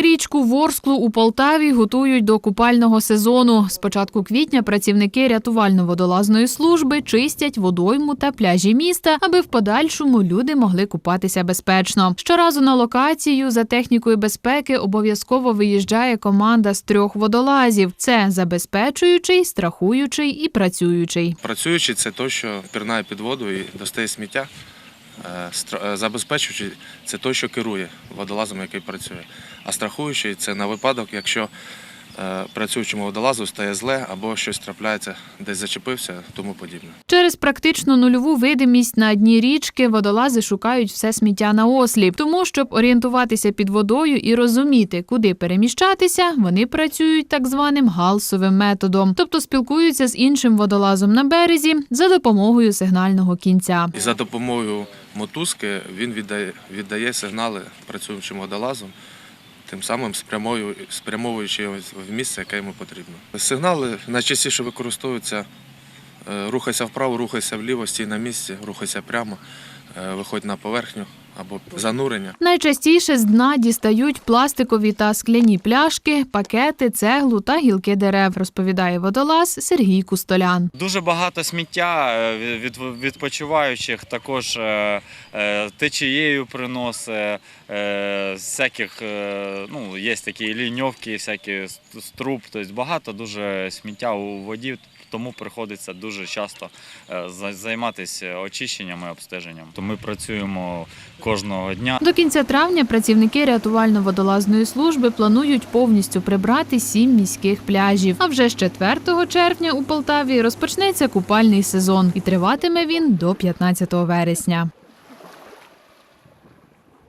Річку Ворсклу у Полтаві готують до купального сезону. З початку квітня працівники рятувально-водолазної служби чистять водойму та пляжі міста, аби в подальшому люди могли купатися безпечно. Щоразу на локацію за технікою безпеки обов'язково виїжджає команда з трьох водолазів: це забезпечуючий, страхуючий і працюючий. Працюючий це той, що пірнає під воду і достає сміття. Е, е, Забезпечуючий це той, що керує водолазом, який працює. А страхуючий це на випадок, якщо працюючому водолазу стає зле або щось трапляється, десь зачепився, тому подібне. Через практично нульову видимість на дні річки водолази шукають все сміття на осліп. Тому, щоб орієнтуватися під водою і розуміти, куди переміщатися, вони працюють так званим галсовим методом, тобто спілкуються з іншим водолазом на березі за допомогою сигнального кінця. І за допомогою мотузки він віддає, віддає сигнали працюючим водолазом, тим самим спрямовуючи в місце, яке йому потрібно. Сигнали найчастіше використовуються рухайся вправо, рухайся вліво, стій на місці, рухайся прямо, е, виходь на поверхню або занурення. Найчастіше з дна дістають пластикові та скляні пляшки, пакети, цеглу та гілки дерев, розповідає водолаз Сергій Кустолян. Дуже багато сміття е, від від відпочиваючих, також е, е, течією приносить, е, всяких, е, ну, є такі ліньовки, всякі с- тобто багато дуже сміття у воді, тому приходиться дуже часто е, за- займатися очищенням і обстеженням. То ми працюємо кожного дня. До кінця травня працівники рятувально-водолазної служби планують повністю прибрати сім міських пляжів. А вже з 4 червня у Полтаві розпочнеться купальний сезон і триватиме він до 15 вересня.